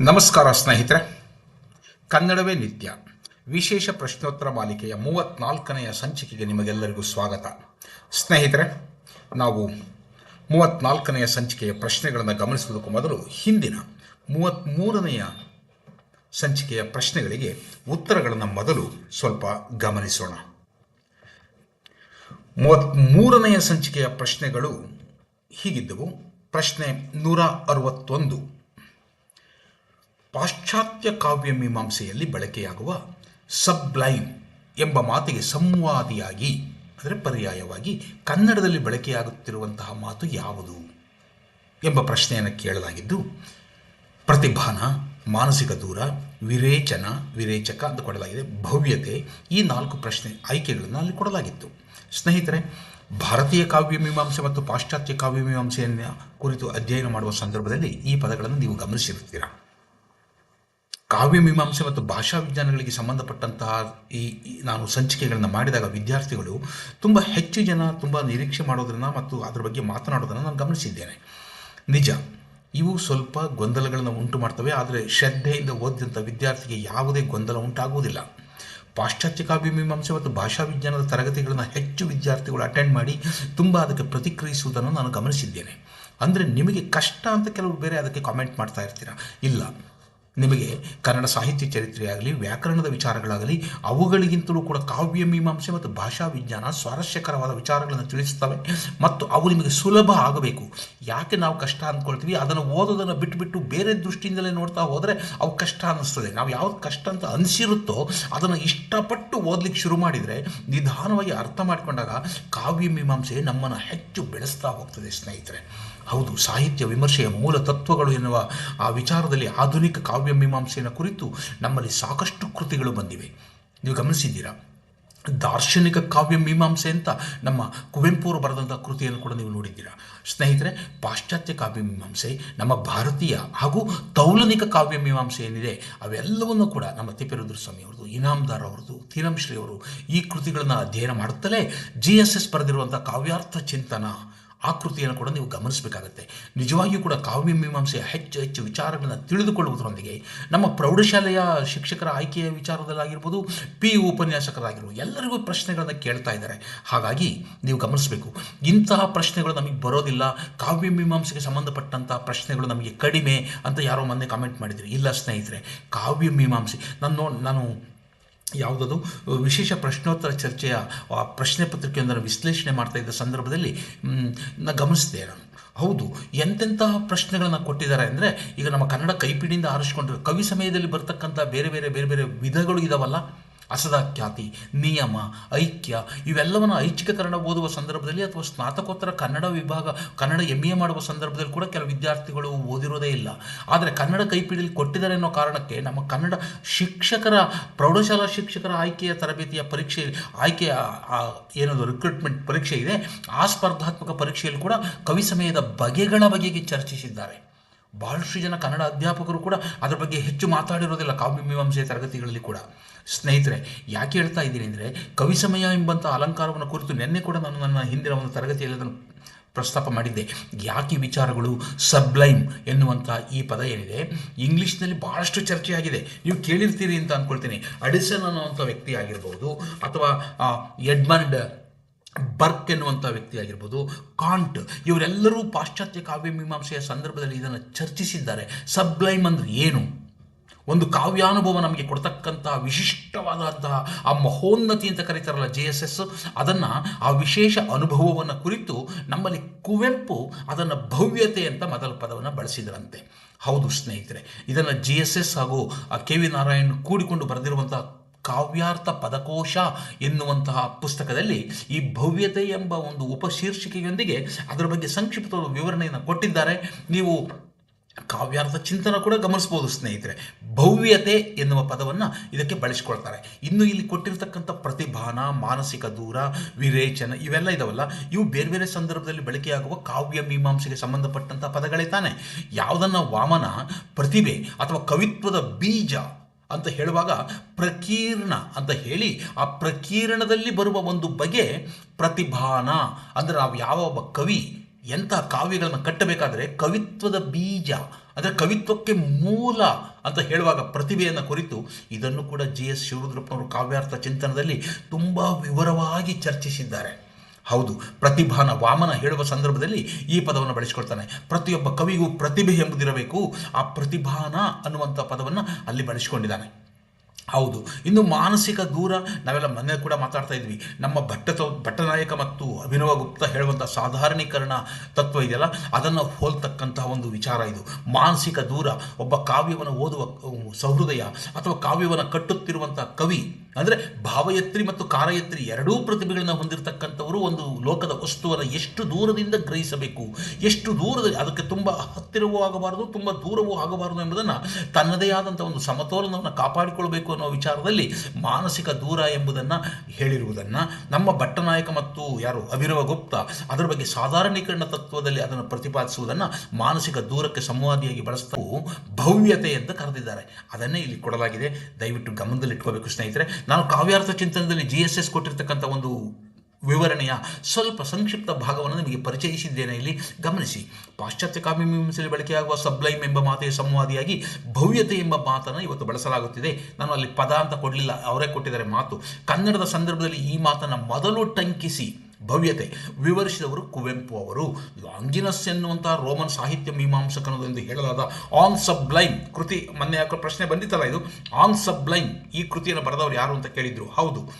ನಮಸ್ಕಾರ ಸ್ನೇಹಿತರೆ. ಕನ್ನಡವೇ ನಿತ್ಯ. ವಿಶೇಷ ಪ್ರಶ್ನೋತ್ತರ ಮಾಲಿಕೆಯ ಮೂವತ್ನಾಲ್ಕನೆಯ ಸಂಚಿಕೆಗೆ ನಿಮಗೆಲ್ಲರಿಗೂ ಸ್ವಾಗತ. ಸ್ನೇಹಿತರೆ, ನಾವು ಮೂವತ್ನಾಲ್ಕನೆಯ ಸಂಚಿಕೆಯ ಪ್ರಶ್ನೆಗಳನ್ನು ಗಮನಿಸುವುದಕ್ಕೂ ಮೊದಲು ಹಿಂದಿನ ಮೂವತ್ತ್ಮೂರನೆಯ ಸಂಚಿಕೆಯ ಪ್ರಶ್ನೆಗಳಿಗೆ ಉತ್ತರಗಳನ್ನು ಮೊದಲು ಸ್ವಲ್ಪ ಗಮನಿಸೋಣ. ಮೂವತ್ತ್ಮೂರನೆಯ ಸಂಚಿಕೆಯ ಪ್ರಶ್ನೆಗಳು ಹೀಗಿದ್ದವು. ಪ್ರಶ್ನೆ ನೂರ ಅರವತ್ತೊಂದು. ಪಾಶ್ಚಾತ್ಯ ಕಾವ್ಯ ಮೀಮಾಂಸೆಯಲ್ಲಿ ಬಳಕೆಯಾಗುವ ಸಬ್ಲೈಮ್ ಎಂಬ ಮಾತಿಗೆ ಸಂವಾದಿಯಾಗಿ, ಅಂದರೆ ಪರ್ಯಾಯವಾಗಿ ಕನ್ನಡದಲ್ಲಿ ಬಳಕೆಯಾಗುತ್ತಿರುವಂತಹ ಮಾತು ಯಾವುದು ಎಂಬ ಪ್ರಶ್ನೆಯನ್ನು ಕೇಳಲಾಗಿದ್ದು, ಪ್ರತಿಭಾನ, ಮಾನಸಿಕ ದೂರ, ವಿರೇಚನ, ವಿರೇಚಕ ಅಂತ ಕೊಡಲಾಗಿದೆ. ಭವ್ಯತೆ, ಈ ನಾಲ್ಕು ಪ್ರಶ್ನೆ ಆಯ್ಕೆಗಳನ್ನು ಅಲ್ಲಿ ಕೊಡಲಾಗಿತ್ತು. ಸ್ನೇಹಿತರೆ, ಭಾರತೀಯ ಕಾವ್ಯ ಮೀಮಾಂಸೆ ಮತ್ತು ಪಾಶ್ಚಾತ್ಯ ಕಾವ್ಯ ಮೀಮಾಂಸೆಯನ್ನು ಕುರಿತು ಅಧ್ಯಯನ ಮಾಡುವ ಸಂದರ್ಭದಲ್ಲಿ ಈ ಪದಗಳನ್ನು ನೀವು ಗಮನಿಸಿರ್ತೀರಾ ಕಾವ್ಯ ಮೀಮಾಂಸೆ ಮತ್ತು ಭಾಷಾ ವಿಜ್ಞಾನಗಳಿಗೆ ಸಂಬಂಧಪಟ್ಟಂತಹ ಈ ನಾನು ಸಂಚಿಕೆಗಳನ್ನು ಮಾಡಿದಾಗ ವಿದ್ಯಾರ್ಥಿಗಳು ತುಂಬ ಹೆಚ್ಚು ಜನ ತುಂಬ ನಿರೀಕ್ಷೆ ಮಾಡೋದನ್ನು ಮತ್ತು ಅದರ ಬಗ್ಗೆ ಮಾತನಾಡೋದನ್ನು ನಾನು ಗಮನಿಸಿದ್ದೇನೆ. ನಿಜ, ಇವು ಸ್ವಲ್ಪ ಗೊಂದಲಗಳನ್ನು ಉಂಟು ಮಾಡ್ತವೆ, ಆದರೆ ಶ್ರದ್ಧೆಯಿಂದ ಓದಿದಂಥ ವಿದ್ಯಾರ್ಥಿಗೆ ಯಾವುದೇ ಗೊಂದಲ ಉಂಟಾಗುವುದಿಲ್ಲ. ಪಾಶ್ಚಾತ್ಯ ಕಾವ್ಯ ಮೀಮಾಂಸೆ ಮತ್ತು ಭಾಷಾ ವಿಜ್ಞಾನದ ತರಗತಿಗಳನ್ನು ಹೆಚ್ಚು ವಿದ್ಯಾರ್ಥಿಗಳು ಅಟೆಂಡ್ ಮಾಡಿ ತುಂಬ ಅದಕ್ಕೆ ಪ್ರತಿಕ್ರಿಯಿಸುವುದನ್ನು ನಾನು ಗಮನಿಸಿದ್ದೇನೆ. ಅಂದರೆ ನಿಮಗೆ ಕಷ್ಟ ಅಂತ ಕೆಲವರು ಬೇರೆ ಅದಕ್ಕೆ ಕಾಮೆಂಟ್ ಮಾಡ್ತಾ ಇರ್ತೀರಾ? ಇಲ್ಲ. ನಿಮಗೆ ಕನ್ನಡ ಸಾಹಿತ್ಯ ಚರಿತ್ರೆಯಾಗಲಿ, ವ್ಯಾಕರಣದ ವಿಚಾರಗಳಾಗಲಿ, ಅವುಗಳಿಗಿಂತಲೂ ಕೂಡ ಕಾವ್ಯ ಮೀಮಾಂಸೆ ಮತ್ತು ಭಾಷಾ ವಿಜ್ಞಾನ ಸ್ವಾರಸ್ಯಕರವಾದ ವಿಚಾರಗಳನ್ನು ತಿಳಿಸ್ತವೆ ಮತ್ತು ಅವು ನಿಮಗೆ ಸುಲಭ ಆಗಬೇಕು. ಯಾಕೆ ನಾವು ಕಷ್ಟ ಅಂದ್ಕೊಳ್ತೀವಿ? ಅದನ್ನು ಓದೋದನ್ನು ಬಿಟ್ಟುಬಿಟ್ಟು ಬೇರೆ ದೃಷ್ಟಿಯಿಂದಲೇ ನೋಡ್ತಾ ಹೋದರೆ ಅವು ಕಷ್ಟ ಅನ್ನಿಸ್ತದೆ. ನಾವು ಯಾವ್ದು ಕಷ್ಟ ಅಂತ ಅನಿಸಿರುತ್ತೋ ಅದನ್ನು ಇಷ್ಟಪಟ್ಟು ಓದಲಿಕ್ಕೆ ಶುರು ಮಾಡಿದರೆ ನಿಧಾನವಾಗಿ ಅರ್ಥ ಮಾಡಿಕೊಂಡಾಗ ಕಾವ್ಯ ಮೀಮಾಂಸೆ ನಮ್ಮನ್ನು ಹೆಚ್ಚು ಬೆಳೆಸ್ತಾ ಹೋಗ್ತದೆ ಸ್ನೇಹಿತರೆ. ಹೌದು, ಸಾಹಿತ್ಯ ವಿಮರ್ಶೆಯ ಮೂಲ ತತ್ವಗಳು ಎನ್ನುವ ಆ ವಿಚಾರದಲ್ಲಿ ಆಧುನಿಕ ಕಾವ್ಯ ಮೀಮಾಂಸೆಯನ್ನು ಕುರಿತು ನಮ್ಮಲ್ಲಿ ಸಾಕಷ್ಟು ಕೃತಿಗಳು ಬಂದಿವೆ. ನೀವು ಗಮನಿಸಿದ್ದೀರಾ? ದಾರ್ಶನಿಕ ಕಾವ್ಯ ಮೀಮಾಂಸೆ ಅಂತ ನಮ್ಮ ಕುವೆಂಪುರು ಬರೆದಂಥ ಕೃತಿಯನ್ನು ಕೂಡ ನೀವು ನೋಡಿದ್ದೀರಾ? ಸ್ನೇಹಿತರೆ, ಪಾಶ್ಚಾತ್ಯ ಕಾವ್ಯ ಮೀಮಾಂಸೆ, ನಮ್ಮ ಭಾರತೀಯ ಹಾಗೂ ತೌಲನಿಕ ಕಾವ್ಯ ಮೀಮಾಂಸೆ ಏನಿದೆ, ಅವೆಲ್ಲವನ್ನು ಕೂಡ ನಮ್ಮ ತಿಪ್ಪೇರುದ್ರ ಅವರದು ಅವ್ರದ್ದು ಅವರದು ಅವ್ರದ್ದು ತೀನಂಶ್ರೀ ಅವರು ಈ ಕೃತಿಗಳನ್ನು ಅಧ್ಯಯನ ಮಾಡುತ್ತಲೇ ಜಿ ಎಸ್ ಎಸ್ ಬರೆದಿರುವಂಥ ಕಾವ್ಯಾರ್ಥ ಚಿಂತನ ಆ ಕೃತಿಯನ್ನು ಕೂಡ ನೀವು ಗಮನಿಸಬೇಕಾಗುತ್ತೆ. ನಿಜವಾಗಿಯೂ ಕೂಡ ಕಾವ್ಯ ಮೀಮಾಂಸೆಯ ಹೆಚ್ಚು ಹೆಚ್ಚು ವಿಚಾರಗಳನ್ನು ತಿಳಿದುಕೊಳ್ಳುವುದರೊಂದಿಗೆ ನಮ್ಮ ಪ್ರೌಢಶಾಲೆಯ ಶಿಕ್ಷಕರ ಆಯ್ಕೆಯ ವಿಚಾರದಲ್ಲಾಗಿರ್ಬೋದು, ಪಿ ಯು ಉಪನ್ಯಾಸಕರಾಗಿರ್ಬೋದು, ಎಲ್ಲರಿಗೂ ಪ್ರಶ್ನೆಗಳನ್ನು ಕೇಳ್ತಾ ಇದ್ದಾರೆ. ಹಾಗಾಗಿ ನೀವು ಗಮನಿಸಬೇಕು. ಇಂತಹ ಪ್ರಶ್ನೆಗಳು ನಮಗೆ ಬರೋದಿಲ್ಲ. ಕಾವ್ಯ ಮೀಮಾಂಸೆಗೆ ಸಂಬಂಧಪಟ್ಟಂತಹ ಪ್ರಶ್ನೆಗಳು ನಮಗೆ ಕಡಿಮೆ ಅಂತ ಯಾರೋ ಮೊನ್ನೆ ಕಾಮೆಂಟ್ ಮಾಡಿದ್ರು. ಇಲ್ಲ ಸ್ನೇಹಿತರೆ, ಕಾವ್ಯ ಮೀಮಾಂಸೆ. ನಾನು ನಾನು ಯಾವುದದು? ವಿಶೇಷ ಪ್ರಶ್ನೋತ್ತರ ಚರ್ಚೆಯ, ಆ ಪ್ರಶ್ನೆ ಪತ್ರಿಕೆಯೊಂದನ್ನು ವಿಶ್ಲೇಷಣೆ ಮಾಡ್ತಾ ಇದ್ದ ಸಂದರ್ಭದಲ್ಲಿ ನಾನು ಗಮನಿಸಿದೆ ನಾನು. ಹೌದು, ಎಂತೆಂತಹ ಪ್ರಶ್ನೆಗಳನ್ನು ಕೊಟ್ಟಿದ್ದಾರೆ ಅಂದರೆ, ಈಗ ನಮ್ಮ ಕನ್ನಡ ಕೈಪಿಡಿಯಿಂದ ಆರಿಸಿಕೊಂಡಿರೋ, ಕವಿ ಸಮಯದಲ್ಲಿ ಬರ್ತಕ್ಕಂಥ ಬೇರೆ ಬೇರೆ ಬೇರೆ ಬೇರೆ ವಿಧಗಳು ಇದಾವಲ್ಲ? ಅಸದಾಖ್ಯಾತಿ, ನಿಯಮ, ಐಕ್ಯ ಇವೆಲ್ಲವನ್ನು ಐಚ್ಛಿಕಕರಣ ಓದುವ ಸಂದರ್ಭದಲ್ಲಿ ಅಥವಾ ಸ್ನಾತಕೋತ್ತರ ಕನ್ನಡ ವಿಭಾಗ, ಕನ್ನಡ ಎಂ ಎ ಮಾಡುವ ಸಂದರ್ಭದಲ್ಲಿ ಕೂಡ ಕೆಲವು ವಿದ್ಯಾರ್ಥಿಗಳು ಓದಿರೋದೇ ಇಲ್ಲ. ಆದರೆ ಕನ್ನಡ ಕೈಪಿಡಿಯಲ್ಲಿ ಕೊಟ್ಟಿದ್ದಾರೆ ಅನ್ನೋ ಕಾರಣಕ್ಕೆ ನಮ್ಮ ಕನ್ನಡ ಶಿಕ್ಷಕರ, ಪ್ರೌಢಶಾಲಾ ಶಿಕ್ಷಕರ ಆಯ್ಕೆಯ ತರಬೇತಿಯ ಪರೀಕ್ಷೆ, ಆಯ್ಕೆಯ ಏನದು ರಿಕ್ರೂಟ್ಮೆಂಟ್ ಪರೀಕ್ಷೆ ಇದೆ. ಆ ಸ್ಪರ್ಧಾತ್ಮಕ ಪರೀಕ್ಷೆಯಲ್ಲಿ ಕೂಡ ಕವಿ ಸಮಯದ ಬಗೆಗಳ ಬಗೆಗೆ ಚರ್ಚಿಸಿದ್ದಾರೆ. ಬಹಳಷ್ಟು ಜನ ಕನ್ನಡ ಅಧ್ಯಾಪಕರು ಕೂಡ ಅದರ ಬಗ್ಗೆ ಹೆಚ್ಚು ಮಾತಾಡಿರೋದಿಲ್ಲ ಕಾವ್ಯ ಮೀಮಾಂಸೆಯ ತರಗತಿಗಳಲ್ಲಿ ಕೂಡ. ಸ್ನೇಹಿತರೆ, ಯಾಕೆ ಹೇಳ್ತಾ ಇದ್ದೀನಿ ಅಂದರೆ ಕವಿ ಸಮಯ ಎಂಬಂಥ ಅಲಂಕಾರವನ್ನು ಕುರಿತು ನಿನ್ನೆ ಕೂಡ ನಾನು ನನ್ನ ಹಿಂದಿನ ಒಂದು ತರಗತಿಯಲ್ಲಿ ಅದನ್ನು ಪ್ರಸ್ತಾಪ ಮಾಡಿದ್ದೆ. ಯಾಕೆ ವಿಚಾರಗಳು ಸಬ್ಲೈಮ್ ಎನ್ನುವಂಥ ಈ ಪದ ಏನಿದೆ? ಇಂಗ್ಲೀಷ್ನಲ್ಲಿ ಭಾಳಷ್ಟು ಚರ್ಚೆಯಾಗಿದೆ. ನೀವು ಕೇಳಿರ್ತೀರಿ ಅಂತ ಅಂದ್ಕೊಳ್ತೀನಿ ಅಡಿಸನ್ ಅನ್ನುವಂಥ ವ್ಯಕ್ತಿ ಆಗಿರ್ಬೋದು ಅಥವಾ ಎಡ್ಮಂಡ್ ಬರ್ಕ್ ಎನ್ನುವಂಥ ವ್ಯಕ್ತಿ ಆಗಿರ್ಬೋದು, ಕಾಂಟ್ ಇವರೆಲ್ಲರೂ ಪಾಶ್ಚಾತ್ಯ ಕಾವ್ಯ ಮೀಮಾಂಸೆಯ ಸಂದರ್ಭದಲ್ಲಿ ಇದನ್ನು ಚರ್ಚಿಸಿದ್ದಾರೆ. ಸಬ್ಲೈಮ್ ಅಂದರೆ ಏನು? ಒಂದು ಕಾವ್ಯಾನುಭವ ನಮಗೆ ಕೊಡ್ತಕ್ಕಂಥ ವಿಶಿಷ್ಟವಾದಂತಹ ಆ ಮಹೋನ್ನತಿ ಅಂತ ಕರೀತಾರಲ್ಲ ಜೆ ಎಸ್ ಎಸ್ ಅದನ್ನು ಆ ವಿಶೇಷ ಅನುಭವವನ್ನು ಕುರಿತು ನಮ್ಮಲ್ಲಿ ಕುವೆಂಪು ಅದನ್ನು ಭವ್ಯತೆ ಅಂತ ಮೊದಲ ಪದವನ್ನು ಬಳಸಿದ್ರಂತೆ. ಹೌದು ಸ್ನೇಹಿತರೆ, ಇದನ್ನು ಜಿ ಎಸ್ ಎಸ್ ಹಾಗೂ ಕೆ ವಿ ನಾರಾಯಣ್ ಕೂಡಿಕೊಂಡು ಬರೆದಿರುವಂತಹ ಕಾವ್ಯಾರ್ಥ ಪದಕೋಶ ಎನ್ನುವಂತಹ ಪುಸ್ತಕದಲ್ಲಿ ಈ ಭವ್ಯತೆ ಎಂಬ ಒಂದು ಉಪಶೀರ್ಷಿಕೆಯೊಂದಿಗೆ ಅದರ ಬಗ್ಗೆ ಸಂಕ್ಷಿಪ್ತ ವಿವರಣೆಯನ್ನು ಕೊಟ್ಟಿದ್ದಾರೆ. ನೀವು ಕಾವ್ಯಾರ್ಥ ಚಿಂತನ ಕೂಡ ಗಮನಿಸ್ಬೋದು, ಸ್ನೇಹಿತರೆ. ಭವ್ಯತೆ ಎನ್ನುವ ಪದವನ್ನು ಇದಕ್ಕೆ ಬಳಸ್ಕೊಳ್ತಾರೆ. ಇನ್ನು ಇಲ್ಲಿ ಕೊಟ್ಟಿರ್ತಕ್ಕಂಥ ಪ್ರತಿಭಾನ, ಮಾನಸಿಕ ದೂರ, ವಿರೇಚನ ಇವೆಲ್ಲ ಇದಾವಲ್ಲ, ಇವು ಬೇರೆ ಬೇರೆ ಸಂದರ್ಭದಲ್ಲಿ ಬಳಕೆಯಾಗುವ ಕಾವ್ಯ ಮೀಮಾಂಸೆಗೆ ಸಂಬಂಧಪಟ್ಟಂಥ ಪದಗಳೇ ತಾನೆ. ಯಾವುದನ್ನು ವಾಮನ ಪ್ರತಿಭೆ ಅಥವಾ ಕವಿತ್ವದ ಬೀಜ ಅಂತ ಹೇಳುವಾಗ ಪ್ರಕೀರ್ಣ ಅಂತ ಹೇಳಿ ಆ ಪ್ರಕೀರ್ಣದಲ್ಲಿ ಬರುವ ಒಂದು ಬಗೆ ಪ್ರತಿಭಾನ. ಅಂದರೆ ನಾವು ಯಾವ ಒಬ್ಬ ಕವಿ ಎಂಥ ಕಾವ್ಯಗಳನ್ನು ಕಟ್ಟಬೇಕಾದರೆ ಕವಿತ್ವದ ಬೀಜ, ಅಂದರೆ ಕವಿತ್ವಕ್ಕೆ ಮೂಲ ಅಂತ ಹೇಳುವಾಗ ಪ್ರತಿಭೆಯನ್ನು ಕುರಿತು ಇದನ್ನು ಕೂಡ ಜಿ ಎಸ್ ಶಿವರುದ್ರಪ್ಪನವರು ಕಾವ್ಯಾರ್ಥ ಚಿಂತನದಲ್ಲಿ ತುಂಬ ವಿವರವಾಗಿ ಚರ್ಚಿಸಿದ್ದಾರೆ. ಹೌದು, ಪ್ರತಿಭಾನ ವಾಮನ ಹೇಳುವ ಸಂದರ್ಭದಲ್ಲಿ ಈ ಪದವನ್ನು ಬಳಸಿಕೊಳ್ತಾನೆ. ಪ್ರತಿಯೊಬ್ಬ ಕವಿಗೂ ಪ್ರತಿಭೆ ಎಂಬುದಿರಬೇಕು. ಆ ಪ್ರತಿಭಾನ ಅನ್ನುವಂಥ ಪದವನ್ನು ಅಲ್ಲಿ ಬಳಸಿಕೊಂಡಿದ್ದಾನೆ. ಹೌದು. ಇನ್ನು ಮಾನಸಿಕ ದೂರ, ನಾವೆಲ್ಲ ಮೊನ್ನೆ ಕೂಡ ಮಾತಾಡ್ತಾ ಇದ್ವಿ. ನಮ್ಮ ಭಟ್ಟ ಭಟ್ಟನಾಯಕ ಮತ್ತು ಅಭಿನವ ಗುಪ್ತ ಹೇಳುವಂಥ ಸಾಧಾರಣೀಕರಣ ತತ್ವ ಇದೆಯಲ್ಲ? ಅದನ್ನು ಹೋಲ್ತಕ್ಕಂತಹ ಒಂದು ವಿಚಾರ ಇದು. ಮಾನಸಿಕ ದೂರ, ಒಬ್ಬ ಕಾವ್ಯವನ್ನು ಓದುವ, ಸಹೃದಯ ಅಥವಾ ಕಾವ್ಯವನ್ನು ಕಟ್ಟುತ್ತಿರುವಂಥ ಕವಿ ಅಂದರೆ ಭಾವಯತ್ರಿ ಮತ್ತು ಕಾರಯತ್ರಿ ಎರಡೂ ಪ್ರತಿಭೆಗಳನ್ನು ಹೊಂದಿರತಕ್ಕಂಥವರು ಒಂದು ಲೋಕದ ವಸ್ತುವನ್ನು ಎಷ್ಟು ದೂರದಿಂದ ಗ್ರಹಿಸಬೇಕು, ಎಷ್ಟು ದೂರದಲ್ಲಿ ಅದಕ್ಕೆ ತುಂಬ ಹತ್ತಿರವೂ ಆಗಬಾರದು, ತುಂಬ ದೂರವೂ ಆಗಬಾರದು ಎಂಬುದನ್ನು ತನ್ನದೇ ಆದಂಥ ಒಂದು ಸಮತೋಲನವನ್ನು ಕಾಪಾಡಿಕೊಳ್ಬೇಕು ಅನ್ನೋ ವಿಚಾರದಲ್ಲಿ ಮಾನಸಿಕ ದೂರ ಎಂಬುದನ್ನು ಹೇಳಿರುವುದನ್ನು ನಮ್ಮ ಭಟ್ಟನಾಯಕ ಮತ್ತು ಯಾರು ಅವಿರವ ಗುಪ್ತ ಅದರ ಬಗ್ಗೆ ಸಾಧಾರಣೀಕರಣ ತತ್ವದಲ್ಲಿ ಅದನ್ನು ಪ್ರತಿಪಾದಿಸುವುದನ್ನು ಮಾನಸಿಕ ದೂರಕ್ಕೆ ಸಂವಾದಿಯಾಗಿ ಬಳಸ್ತಾ ಭವ್ಯತೆ ಅಂತ ಕರೆದಿದ್ದಾರೆ. ಅದನ್ನೇ ಇಲ್ಲಿ ಕೊಡಲಾಗಿದೆ. ದಯವಿಟ್ಟು ಗಮನದಲ್ಲಿಟ್ಕೋಬೇಕು ಸ್ನೇಹಿತರೆ. ನಾನು ಕಾವ್ಯಾರ್ಥ ಚಿಂತನದಲ್ಲಿ ಜಿ ಎಸ್ ಎಸ್ ಕೊಟ್ಟಿರ್ತಕ್ಕಂಥ ಒಂದು ವಿವರಣೆಯ ಸ್ವಲ್ಪ ಸಂಕ್ಷಿಪ್ತ ಭಾಗವನ್ನು ನಿಮಗೆ ಪರಿಚಯಿಸಿದ್ದೇನೆ ಇಲ್ಲಿ. ಗಮನಿಸಿ ಪಾಶ್ಚಾತ್ಯ ಕಾವ್ಯ ಮೀಮಾಂಸೆಯಲ್ಲಿ ಬಳಕೆಯಾಗುವ ಸಬ್ಲೈಮ್ ಎಂಬ ಮಾತೆಯ ಸಂವಾದಿಯಾಗಿ ಭವ್ಯತೆ ಎಂಬ ಮಾತನ್ನು ಇವತ್ತು ಬಳಸಲಾಗುತ್ತಿದೆ. ನಾನು ಅಲ್ಲಿ ಪದ ಅಂತ ಕೊಡಲಿಲ್ಲ, ಅವರೇ ಕೊಟ್ಟಿದ್ದಾರೆ ಮಾತು. ಕನ್ನಡದ ಸಂದರ್ಭದಲ್ಲಿ ಈ ಮಾತನ್ನು ಮೊದಲು ಟಂಕಿಸಿ. ಭವ್ಯತೆ. ವಿವರಿಸಿದವರು ಕುವೆಂಪು ಅವರು. ಲಾಂಗಿನಸ್ ಎನ್ನುವಂತಹ ರೋಮನ್ ಸಾಹಿತ್ಯ ಮೀಮಾಂಸಕನದು ಎಂದು ಹೇಳಲಾದ ಆನ್ ಸಬ್ಲೈಮ್ ಕೃತಿ. ಮೊನ್ನೆ ಯಾಕೋ ಪ್ರಶ್ನೆ ಬಂದಿತ್ತಲ್ಲ ಇದು? ಆನ್ ಸಬ್ಲೈಮ್ ಈ ಕೃತಿಯನ್ನು ಬರೆದವರು ಯಾರು ಅಂತ ಕೇಳಿದ್ರು. ಹೌದು.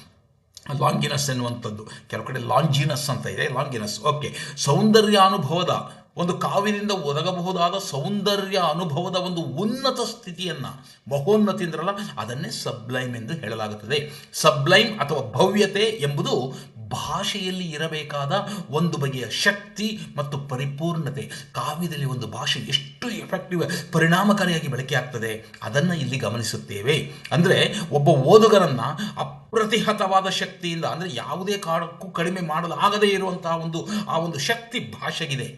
ಲಾಂಗಿನಸ್ ಎನ್ನುವಂಥದ್ದು. ಕೆಲವು ಕಡೆ ಲಾಂಜಿನಸ್ ಅಂತ ಇದೆ. ಲಾಂಗಿನಸ್. ಓಕೆ. ಸೌಂದರ್ಯ ಅನುಭವದ ಒಂದು ಕಾವಿನಿಂದ ಒದಗಬಹುದಾದ ಸೌಂದರ್ಯ ಅನುಭವದ ಒಂದು ಉನ್ನತ ಸ್ಥಿತಿಯನ್ನು ಮಹೋನ್ನತಿ ಅಂದ್ರಲ್ಲ ಅದನ್ನೇ ಸಬ್ಲೈಮ್ ಎಂದು ಹೇಳಲಾಗುತ್ತದೆ. ಸಬ್ಲೈಮ್ ಅಥವಾ ಭವ್ಯತೆ ಎಂಬುದು ಭಾಷೆಯಲ್ಲಿ ಇರಬೇಕಾದ ಒಂದು ಬಗೆಯ ಶಕ್ತಿ ಮತ್ತು ಪರಿಪೂರ್ಣತೆ. ಕಾವ್ಯದಲ್ಲಿ ಒಂದು ಭಾಷೆ ಎಷ್ಟು ಎಫೆಕ್ಟಿವ್ ಪರಿಣಾಮಕಾರಿಯಾಗಿ ಬಳಕೆ ಆಗ್ತದೆ, ಅದನ್ನು ಇಲ್ಲಿ ಗಮನಿಸುತ್ತೇವೆ. ಅಂದರೆ ಒಬ್ಬ ಓದುಗರನ್ನು ಅಪ್ರತಿಹತವಾದ ಶಕ್ತಿಯಿಂದ, ಅಂದರೆ ಯಾವುದೇ ಕಾರಣಕ್ಕೂ ಕಡಿಮೆ ಮಾಡಲಾಗದೇ ಇರುವಂತಹ ಒಂದು, ಆ ಒಂದು ಶಕ್ತಿ ಭಾಷೆಗಿದೆ.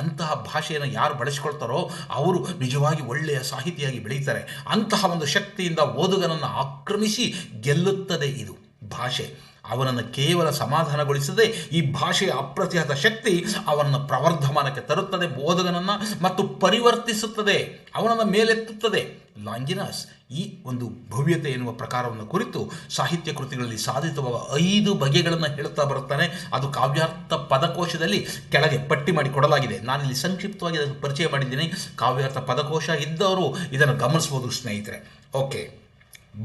ಅಂತಹ ಭಾಷೆಯನ್ನು ಯಾರು ಬಳಸ್ಕೊಳ್ತಾರೋ ಅವರು ನಿಜವಾಗಿ ಒಳ್ಳೆಯ ಸಾಹಿತಿಯಾಗಿ ಬೆಳೀತಾರೆ. ಅಂತಹ ಒಂದು ಶಕ್ತಿಯಿಂದ ಓದುಗನನ್ನು ಆಕ್ರಮಿಸಿ ಗೆಲ್ಲುತ್ತದೆ ಇದು ಭಾಷೆ. ಅವನನ್ನು ಕೇವಲ ಸಮಾಧಾನಗೊಳಿಸದೆ ಈ ಭಾಷೆಯ ಅಪ್ರತಿಹತ ಶಕ್ತಿ ಅವನನ್ನು ಪ್ರವರ್ಧಮಾನಕ್ಕೆ ತರುತ್ತದೆ, ಬೋಧಕನನ್ನು ಮತ್ತು ಪರಿವರ್ತಿಸುತ್ತದೆ, ಅವನನ್ನು ಮೇಲೆತ್ತುತ್ತದೆ. ಲಾಂಜಿನಸ್ ಈ ಒಂದು ಭವ್ಯತೆ ಎನ್ನುವ ಪ್ರಕಾರವನ್ನು ಕುರಿತು ಸಾಹಿತ್ಯ ಕೃತಿಗಳಲ್ಲಿ ಸಾಧಿತವಾದ ಐದು ಬಗೆಗಳನ್ನು ಹೇಳುತ್ತಾ ಬರುತ್ತಾನೆ. ಅದು ಕಾವ್ಯಾರ್ಥ ಪದಕೋಶದಲ್ಲಿ ಕೆಳಗೆ ಪಟ್ಟಿ ಮಾಡಿ ಕೊಡಲಾಗಿದೆ. ನಾನಿಲ್ಲಿ ಸಂಕ್ಷಿಪ್ತವಾಗಿ ಅದನ್ನು ಪರಿಚಯ ಮಾಡಿದ್ದೀನಿ. ಕಾವ್ಯಾರ್ಥ ಪದಕೋಶ ಇದ್ದವರು ಇದನ್ನು ಗಮನಿಸ್ಬೋದು ಸ್ನೇಹಿತರೆ. ಓಕೆ.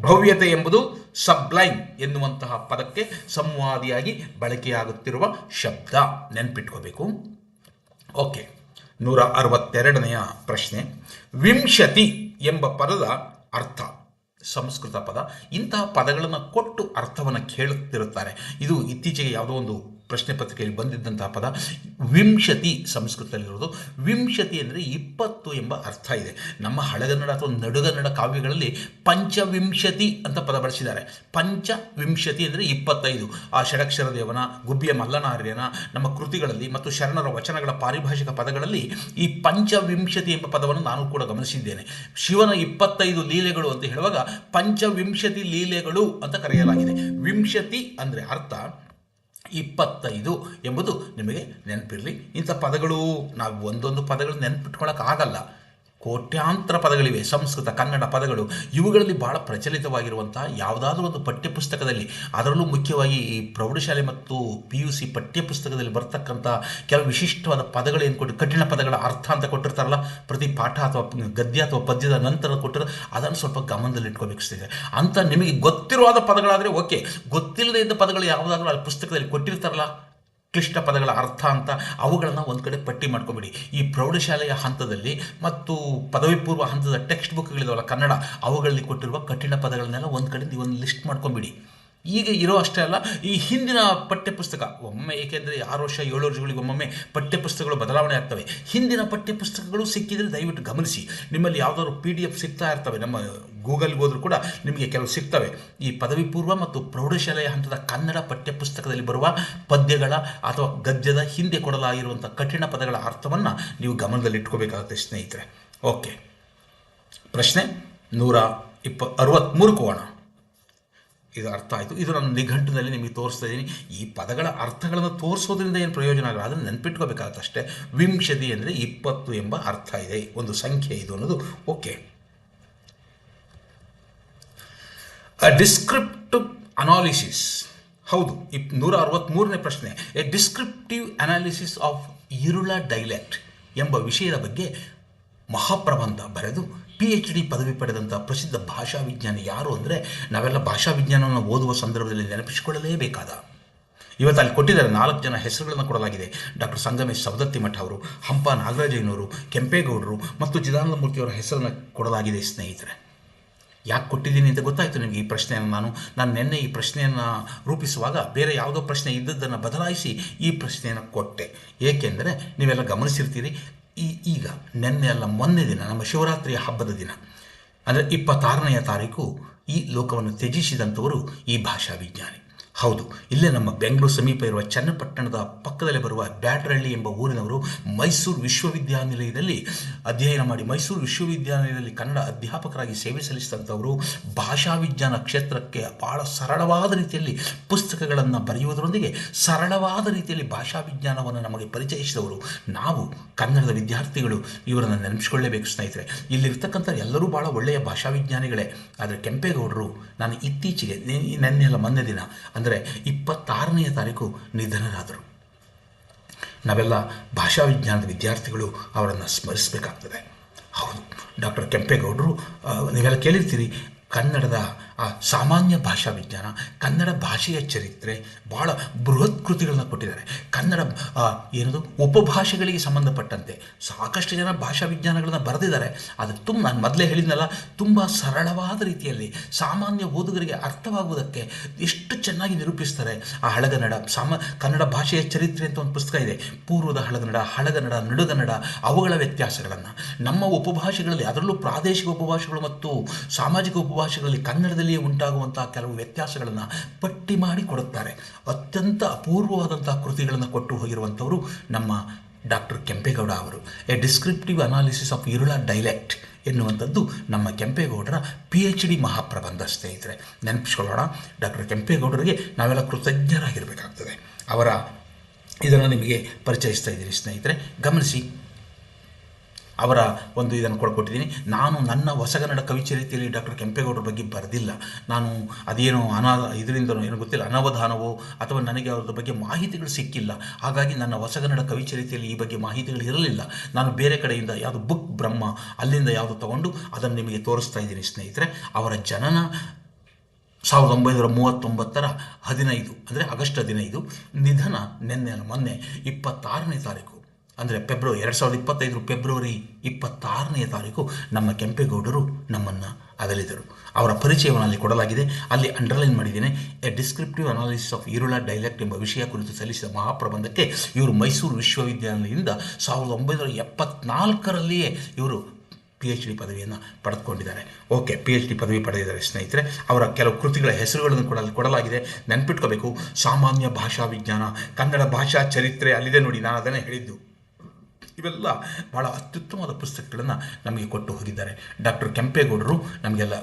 ಭವ್ಯತೆ ಎಂಬುದು ಸಬ್ಲೈನ್ ಎನ್ನುವಂತಹ ಪದಕ್ಕೆ ಸಂವಾದಿಯಾಗಿ ಬಳಕೆಯಾಗುತ್ತಿರುವ ಶಬ್ದ. ನೆನ್ಪಿಟ್ಕೋಬೇಕು. ಓಕೆ, ನೂರ ಅರವತ್ತೆರಡನೆಯ ಪ್ರಶ್ನೆ. ವಿಂಶತಿ ಎಂಬ ಪದದ ಅರ್ಥ. ಸಂಸ್ಕೃತ ಪದ. ಇಂತಹ ಪದಗಳನ್ನು ಕೊಟ್ಟು ಅರ್ಥವನ್ನು ಕೇಳುತ್ತಿರುತ್ತಾರೆ. ಇದು ಇತ್ತೀಚೆಗೆ ಯಾವುದೋ ಒಂದು ಪ್ರಶ್ನೆ ಪತ್ರಿಕೆಯಲ್ಲಿ ಬಂದಿದ್ದಂತಹ ಪದ ವಿಂಶತಿ ಸಂಸ್ಕೃತದಲ್ಲಿರೋದು ವಿಂಶತಿ ಅಂದರೆ ಇಪ್ಪತ್ತು ಎಂಬ ಅರ್ಥ ಇದೆ. ನಮ್ಮ ಹಳೆಗನ್ನಡ ಅಥವಾ ನಡುಗನ್ನಡ ಕಾವ್ಯಗಳಲ್ಲಿ ಪಂಚವಿಂಶತಿ ಅಂತ ಪದ ಬಳಸಿದ್ದಾರೆ. ಪಂಚವಿಂಶತಿ ಅಂದರೆ ಇಪ್ಪತ್ತೈದು. ಆ ಷಡಕ್ಷರ ದೇವನ ಗುಬ್ಬಿಯ ಮಲ್ಲನಾರ್ಯನ, ನಮ್ಮ ಕೃತಿಗಳಲ್ಲಿ ಮತ್ತು ಶರಣರ ವಚನಗಳ ಪಾರಿಭಾಷಿಕ ಪದಗಳಲ್ಲಿ ಈ ಪಂಚವಿಂಶತಿ ಎಂಬ ಪದವನ್ನು ನಾನು ಕೂಡ ಗಮನಿಸಿದ್ದೇನೆ. ಶಿವನ ಇಪ್ಪತ್ತೈದು ಲೀಲೆಗಳು ಅಂತ ಹೇಳುವಾಗ ಪಂಚವಿಂಶತಿ ಲೀಲೆಗಳು ಅಂತ ಕರೆಯಲಾಗಿದೆ. ವಿಂಶತಿ ಅಂದರೆ ಅರ್ಥ ಇಪ್ಪತ್ತೈದು ಎಂಬುದು ನಿಮಗೆ ನೆನಪಿರಲಿ. ಇಂಥ ಪದಗಳು ನಾವು ಒಂದೊಂದು ಪದಗಳು ನೆನಪಿಟ್ಕೊಳ್ಳೋಕ್ಕಾಗಲ್ಲ ಕೋಟ್ಯಾಂತರ ಪದಗಳಿವೆ, ಸಂಸ್ಕೃತ, ಕನ್ನಡ ಪದಗಳು. ಇವುಗಳಲ್ಲಿ ಭಾಳ ಪ್ರಚಲಿತವಾಗಿರುವಂಥ ಯಾವುದಾದ್ರೂ ಒಂದು ಪಠ್ಯಪುಸ್ತಕದಲ್ಲಿ, ಅದರಲ್ಲೂ ಮುಖ್ಯವಾಗಿ ಈ ಪ್ರೌಢಶಾಲೆ ಮತ್ತು ಪಿ ಯು ಸಿ ಪಠ್ಯಪುಸ್ತಕದಲ್ಲಿ ಬರ್ತಕ್ಕಂಥ ಕೆಲವು ವಿಶಿಷ್ಟವಾದ ಪದಗಳು ಏನು ಕೊಟ್ಟು ಕಠಿಣ ಪದಗಳ ಅರ್ಥ ಅಂತ ಕೊಟ್ಟಿರ್ತಾರಲ್ಲ, ಪ್ರತಿ ಪಾಠ ಅಥವಾ ಗದ್ಯ ಅಥವಾ ಪದ್ಯದ ನಂತರ ಕೊಟ್ಟರೆ ಅದನ್ನು ಸ್ವಲ್ಪ ಗಮನದಲ್ಲಿ ಇಟ್ಕೋಬೇಕು ಅಂತ ನಿಮಗೆ ಗೊತ್ತಿರುವಾದ ಪದಗಳಾದರೆ ಓಕೆ. ಗೊತ್ತಿಲ್ಲದೆ ಇದ್ದ ಪದಗಳು ಯಾವುದಾದ್ರೂ ಅಲ್ಲಿ ಪುಸ್ತಕದಲ್ಲಿ ಕೊಟ್ಟಿರ್ತಾರಲ್ಲ ಕ್ಲಿಷ್ಟ ಪದಗಳ ಅರ್ಥ ಅಂತ ಅವುಗಳನ್ನು ಒಂದು ಕಡೆ ಪಟ್ಟಿ ಮಾಡ್ಕೊಬಿಡಿ. ಈ ಪ್ರೌಢಶಾಲೆಯ ಹಂತದಲ್ಲಿ ಮತ್ತು ಪದವಿ ಪೂರ್ವ ಹಂತದ ಟೆಕ್ಸ್ಟ್ ಬುಕ್ಗಳಿದಾವಲ್ಲ ಕನ್ನಡ, ಅವುಗಳಲ್ಲಿ ಕೊಟ್ಟಿರುವ ಕಠಿಣ ಪದಗಳನ್ನೆಲ್ಲ ಒಂದು ಕಡೆ ನೀವು ಒಂದು ಲಿಸ್ಟ್ ಮಾಡ್ಕೊಂಬಿಡಿ. ಈಗ ಇರೋ ಅಷ್ಟೇ ಅಲ್ಲ, ಈ ಹಿಂದಿನ ಪಠ್ಯಪುಸ್ತಕ, ಒಮ್ಮೆ ಏಕೆಂದರೆ ಆರು ವರ್ಷ, ಏಳು ವರ್ಷಗಳಿಗೆ ಒಮ್ಮೊಮ್ಮೆ ಪಠ್ಯಪುಸ್ತಕಗಳು ಬದಲಾವಣೆ ಆಗ್ತವೆ. ಹಿಂದಿನ ಪಠ್ಯಪುಸ್ತಕಗಳು ಸಿಕ್ಕಿದರೆ ದಯವಿಟ್ಟು ಗಮನಿಸಿ. ನಿಮ್ಮಲ್ಲಿ ಯಾವುದಾದ್ರು ಪಿ ಡಿ ಎಫ್ ಸಿಗ್ತಾ ಇರ್ತವೆ, ನಮ್ಮ ಗೂಗಲ್ಗೆ ಹೋದರೂ ಕೂಡ ನಿಮಗೆ ಕೆಲವು ಸಿಗ್ತವೆ. ಈ ಪದವಿ ಪೂರ್ವ ಮತ್ತು ಪ್ರೌಢಶಾಲೆಯ ಹಂತದ ಕನ್ನಡ ಪಠ್ಯಪುಸ್ತಕದಲ್ಲಿ ಬರುವ ಪದ್ಯಗಳ ಅಥವಾ ಗದ್ಯದ ಹಿಂದೆ ಕೊಡಲಾಗಿರುವಂಥ ಕಠಿಣ ಪದಗಳ ಅರ್ಥವನ್ನು ನೀವು ಗಮನದಲ್ಲಿಟ್ಕೋಬೇಕಾಗುತ್ತೆ ಸ್ನೇಹಿತರೆ. ಓಕೆ. ಪ್ರಶ್ನೆ ನೂರ ಇಪ್ಪ ಅರವತ್ತ್ಮೂರು ಕೋಣ. ಇದು ಅರ್ಥ ಆಯಿತು. ಇದು ನಾನು ನಿಘಂಟಿನಲ್ಲಿ ನಿಮಗೆ ತೋರಿಸ್ತಾ ಇದ್ದೀನಿ. ಈ ಪದಗಳ ಅರ್ಥಗಳನ್ನು ತೋರಿಸೋದ್ರಿಂದ ಏನು ಪ್ರಯೋಜನ ಆಗಲ್ಲ ಅದನ್ನು ನೆನ್ಪಿಟ್ಕೋಬೇಕಾಗತ್ತೆ ವಿಂಶತಿ ಅಂದರೆ ಇಪ್ಪತ್ತು ಎಂಬ ಅರ್ಥ ಇದೆ. ಒಂದು ಸಂಖ್ಯೆ ಇದು ಅನ್ನೋದು. ಓಕೆ. ಡಿಸ್ಕ್ರಿಪ್ಟಿವ್ ಅನಾಲಿಸಿಸ್ ಹೌದು, ಇಪ್ ನೂರ ಅರವತ್ತ್ಮೂರನೇ ಪ್ರಶ್ನೆ. A descriptive analysis of Irula dialect ಎಂಬ ವಿಷಯದ ಬಗ್ಗೆ ಮಹಾಪ್ರಬಂಧ ಬರೆದು ಪಿ ಎಚ್ ಡಿ ಪದವಿ ಪಡೆದಂಥ ಪ್ರಸಿದ್ಧ ಭಾಷಾ ವಿಜ್ಞಾನಿ ಯಾರು ಅಂದರೆ ನಾವೆಲ್ಲ ಭಾಷಾ ವಿಜ್ಞಾನವನ್ನು ಓದುವ ಸಂದರ್ಭದಲ್ಲಿ ನೆನಪಿಸಿಕೊಳ್ಳಲೇಬೇಕಾದ. ಇವತ್ತು ಅಲ್ಲಿ ಕೊಟ್ಟಿದ್ದಾರೆ ನಾಲ್ಕು ಜನ ಹೆಸರುಗಳನ್ನು ಕೊಡಲಾಗಿದೆ. ಡಾಕ್ಟರ್ ಸಂಗಮೇಶ್ ಸವದತ್ತಿಮಠ ಅವರು, ಹಂಪ ನಾಗರಾಜಯ್ಯನವರು, ಕೆಂಪೇಗೌಡರು ಮತ್ತು ಚಿದಾನಂದಮೂರ್ತಿಯವರ ಹೆಸರನ್ನು ಕೊಡಲಾಗಿದೆ ಸ್ನೇಹಿತರೆ. ಯಾಕೆ ಕೊಟ್ಟಿದ್ದೀನಿ ಅಂತ ಗೊತ್ತಾಯಿತು ನಿಮಗೆ ಈ ಪ್ರಶ್ನೆಯನ್ನು ನಾನು? ನಾನು ನಿನ್ನೆ ಈ ಪ್ರಶ್ನೆಯನ್ನು ರೂಪಿಸುವಾಗ ಬೇರೆ ಯಾವುದೋ ಪ್ರಶ್ನೆ ಇದ್ದದ್ದನ್ನು ಬದಲಾಯಿಸಿ ಈ ಪ್ರಶ್ನೆಯನ್ನು ಕೊಟ್ಟೆ. ಏಕೆಂದರೆ ನೀವೆಲ್ಲ ಗಮನಿಸಿರ್ತೀರಿ ಈ, ಈಗ ನಿನ್ನೆ ಅಲ್ಲ, ಮೊನ್ನೆ ದಿನ, ನಮ್ಮ ಶಿವರಾತ್ರಿಯ ಹಬ್ಬದ ದಿನ. ಅಂದರೆ ಇಪ್ಪತ್ತಾರನೆಯ ತಾರೀಕು ಈ ಲೋಕವನ್ನು ತ್ಯಜಿಸಿದಂಥವರು ಈ ಭಾಷಾ ವಿಜ್ಞಾನಿ ಹೌದು, ಇಲ್ಲೇ ನಮ್ಮ ಬೆಂಗಳೂರು ಸಮೀಪ ಇರುವ ಚನ್ನಪಟ್ಟಣದ ಪಕ್ಕದಲ್ಲಿ ಬರುವ ಬ್ಯಾಟ್ರಹಳ್ಳಿ ಎಂಬ ಊರಿನವರು ಮೈಸೂರು ವಿಶ್ವವಿದ್ಯಾನಿಲಯದಲ್ಲಿ ಅಧ್ಯಯನ ಮಾಡಿ, ಮೈಸೂರು ವಿಶ್ವವಿದ್ಯಾನಿಲಯದಲ್ಲಿ ಕನ್ನಡ ಅಧ್ಯಾಪಕರಾಗಿ ಸೇವೆ ಸಲ್ಲಿಸಿದಂಥವರು ಭಾಷಾ ವಿಜ್ಞಾನ ಕ್ಷೇತ್ರಕ್ಕೆ ಭಾಳ ಸರಳವಾದ ರೀತಿಯಲ್ಲಿ ಪುಸ್ತಕಗಳನ್ನು ಬರೆಯುವುದರೊಂದಿಗೆ ಸರಳವಾದ ರೀತಿಯಲ್ಲಿ ಭಾಷಾ ವಿಜ್ಞಾನವನ್ನು ನಮಗೆ ಪರಿಚಯಿಸಿದವರು ನಾವು, ಕನ್ನಡದ ವಿದ್ಯಾರ್ಥಿಗಳು. ಇವರನ್ನು ನೆನಪಿಸಿಕೊಳ್ಳೇಬೇಕು ಸ್ನೇಹಿತರೆ. ಇಲ್ಲಿರ್ತಕ್ಕಂಥ ಎಲ್ಲರೂ ಭಾಳ ಒಳ್ಳೆಯ ಭಾಷಾ ವಿಜ್ಞಾನಿಗಳೇ. ಆದರೆ ಕೆಂಪೇಗೌಡರು, ನಾನು ಇತ್ತೀಚೆಗೆ ನೆನ್ನೆಲ್ಲ ಮೊನ್ನೆ ದಿನ, ಅಂದರೆ ಇಪ್ಪತ್ತಾರನೆಯ ತಾರೀಕು ನಿಧನರಾದರು. ನಾವೆಲ್ಲ ಭಾಷಾ ವಿಜ್ಞಾನದ ವಿದ್ಯಾರ್ಥಿಗಳು ಅವರನ್ನು ಸ್ಮರಿಸಬೇಕಾಗ್ತದೆ. ಹೌದು. ಡಾಕ್ಟರ್ ಕೆಂಪೇಗೌಡರು ನೀವೆಲ್ಲ ಕೇಳಿರ್ತೀರಿ ಕನ್ನಡದ ಸಾಮಾನ್ಯ ಭಾಷಾ ವಿಜ್ಞಾನ ಕನ್ನಡ ಭಾಷೆಯ ಚರಿತ್ರೆ ಭಾಳ ಬೃಹತ್ ಕೃತಿಗಳನ್ನ ಕೊಟ್ಟಿದ್ದಾರೆ. ಕನ್ನಡ ಏನದು, ಉಪಭಾಷೆಗಳಿಗೆ ಸಂಬಂಧಪಟ್ಟಂತೆ ಸಾಕಷ್ಟು ಜನ ಭಾಷಾ ವಿಜ್ಞಾನಗಳನ್ನ ಬರೆದಿದ್ದಾರೆ. ಅದು ತುಂಬ ನಾನು ಮೊದಲೇ ಹೇಳಿದ್ನಲ್ಲ, ತುಂಬ ಸರಳವಾದ ರೀತಿಯಲ್ಲಿ ಸಾಮಾನ್ಯ ಓದುಗರಿಗೆ ಅರ್ಥವಾಗುವುದಕ್ಕೆ ಎಷ್ಟು ಚೆನ್ನಾಗಿ ನಿರೂಪಿಸ್ತಾರೆ. ಆ ಹಳಗನ್ನಡ, ಸಾಮ, ಕನ್ನಡ ಭಾಷೆಯ ಚರಿತ್ರೆ ಅಂತ ಒಂದು ಪುಸ್ತಕ ಇದೆ. ಪೂರ್ವದ ಹಳಗನ್ನಡ ಹಳಗನ್ನಡ, ನಡುಗನ್ನಡ ಅವುಗಳ ವ್ಯತ್ಯಾಸಗಳನ್ನು. ನಮ್ಮ ಉಪಭಾಷೆಗಳಲ್ಲಿ ಅದರಲ್ಲೂ ಪ್ರಾದೇಶಿಕ ಉಪಭಾಷೆಗಳು ಮತ್ತು ಸಾಮಾಜಿಕ ಉಪಭಾಷೆಗಳಲ್ಲಿ ಕನ್ನಡದಲ್ಲಿಯೇ ಉಂಟಾಗುವಂತಹ ಕೆಲವು ವ್ಯತ್ಯಾಸಗಳನ್ನು ಪಟ್ಟಿ ಮಾಡಿ ಕೊಡುತ್ತಾರೆ. ಅತ್ಯಂತ ಅಪೂರ್ವವಾದಂತಹ ಕೃತಿಗಳನ್ನು ಕೊಟ್ಟು ಹೋಗಿರುವಂಥವರು ನಮ್ಮ ಡಾಕ್ಟರ್ ಕೆಂಪೇಗೌಡ ಅವರು. A descriptive analysis of Irula dialect ಎನ್ನುವಂಥದ್ದು ನಮ್ಮ ಕೆಂಪೇಗೌಡರ ಪಿ ಎಚ್ ಡಿ ಮಹಾಪ್ರಬಂಧ ಸ್ನೇಹಿತರೆ. ನೆನಪಿಸ್ಕೊಳ್ಳೋಣ, ಡಾಕ್ಟರ್ ಕೆಂಪೇಗೌಡರಿಗೆ ನಾವೆಲ್ಲ ಕೃತಜ್ಞರಾಗಿರಬೇಕಾಗ್ತದೆ. ಅವರ ಇದನ್ನು ನಿಮಗೆ ಪರಿಚಯಿಸ್ತಾ ಇದ್ದೀನಿ ಸ್ನೇಹಿತರೆ. ಗಮನಿಸಿ ಅವರ ಒಂದು ಇದನ್ನು ಕೊಡ್ಕೊಟ್ಟಿದ್ದೀನಿ ನಾನು ನನ್ನ ಹೊಸಗನ್ನಡ ಕವಿಚರಿತೆಯಲ್ಲಿ ಡಾಕ್ಟರ್ ಕೆಂಪೇಗೌಡರ ಬಗ್ಗೆ ಬರೆದಿಲ್ಲ. ನಾನು ಅದೇನೋ ಅನಾ ಇದರಿಂದ ಏನೋ ಗೊತ್ತಿಲ್ಲ, ಅನವಧಾನವೋ ಅಥವಾ ನನಗೆ ಅವ್ರ ಬಗ್ಗೆ ಮಾಹಿತಿಗಳು ಸಿಕ್ಕಿಲ್ಲ. ಹಾಗಾಗಿ ನನ್ನ ಹೊಸಗನ್ನಡ ಕವಿಚರಿತೆಯಲ್ಲಿ ಈ ಬಗ್ಗೆ ಮಾಹಿತಿಗಳು ಇರಲಿಲ್ಲ. ನಾನು ಬೇರೆ ಕಡೆಯಿಂದ ಯಾವುದು ಬುಕ್ ಬ್ರಹ್ಮ ಅಲ್ಲಿಂದ ಯಾವುದು ತಗೊಂಡು ಅದನ್ನು ನಿಮಗೆ ತೋರಿಸ್ತಾ ಇದ್ದೀನಿ ಸ್ನೇಹಿತರೆ. ಅವರ ಜನನ ಸಾವಿರದ ಒಂಬೈನೂರ ಮೂವತ್ತೊಂಬತ್ತರ ಹದಿನೈದು, ಅಂದರೆ ಆಗಸ್ಟ್ ಹದಿನೈದು, ನಿಧನ ನಿನ್ನೆ ಮೊನ್ನೆ ಇಪ್ಪತ್ತಾರನೇ ತಾರೀಕು. ಅಂದರೆ ಫೆಬ್ರವರಿ ಎರಡು ಸಾವಿರದ ಇಪ್ಪತ್ತೈದು, ಫೆಬ್ರವರಿ ಇಪ್ಪತ್ತಾರನೇ ತಾರೀಕು ನಮ್ಮ ಕೆಂಪೇಗೌಡರು ನಮ್ಮನ್ನು ಅಗಲಿದರು. ಅವರ ಪರಿಚಯವನ್ನು ಅಲ್ಲಿ ಕೊಡಲಾಗಿದೆ. ಅಲ್ಲಿ ಅಂಡರ್ಲೈನ್ ಮಾಡಿದ್ದೇನೆ a descriptive analysis of Irula dialect ಎಂಬ ವಿಷಯ ಕುರಿತು ಸಲ್ಲಿಸಿದ ಮಹಾಪ್ರಬಂಧಕ್ಕೆ ಇವರು ಮೈಸೂರು ವಿಶ್ವವಿದ್ಯಾಲಯದಿಂದ ಸಾವಿರದ ಒಂಬೈನೂರ ಎಪ್ಪತ್ನಾಲ್ಕರಲ್ಲಿಯೇ ಇವರು ಪಿ ಎಚ್ ಡಿ ಪದವಿಯನ್ನು ಪಡೆದುಕೊಂಡಿದ್ದಾರೆ. ಓಕೆ ಪಿ ಎಚ್ ಡಿ ಪದವಿ ಪಡೆದಿದ್ದಾರೆ ಸ್ನೇಹಿತರೆ. ಅವರ ಕೆಲವು ಕೃತಿಗಳ ಹೆಸರುಗಳನ್ನು ಕೂಡ ಅಲ್ಲಿ ಕೊಡಲಾಗಿದೆ. ನೆನ್ಪಿಟ್ಕೋಬೇಕು, ಸಾಮಾನ್ಯ ಭಾಷಾ ವಿಜ್ಞಾನ, ಕನ್ನಡ ಭಾಷಾ ಚರಿತ್ರೆ ಅಲ್ಲಿದೆ ನೋಡಿ ನಾನು ಅದನ್ನೇ ಹೇಳಿದ್ದು. ಇವೆಲ್ಲ ಭಾಳ ಅತ್ಯುತ್ತಮವಾದ ಪುಸ್ತಕಗಳನ್ನು ನಮಗೆ ಕೊಟ್ಟು ಹೋಗಿದ್ದಾರೆ. ಡಾಕ್ಟರ್ ಕೆಂಪೇಗೌಡರು ನಮಗೆಲ್ಲ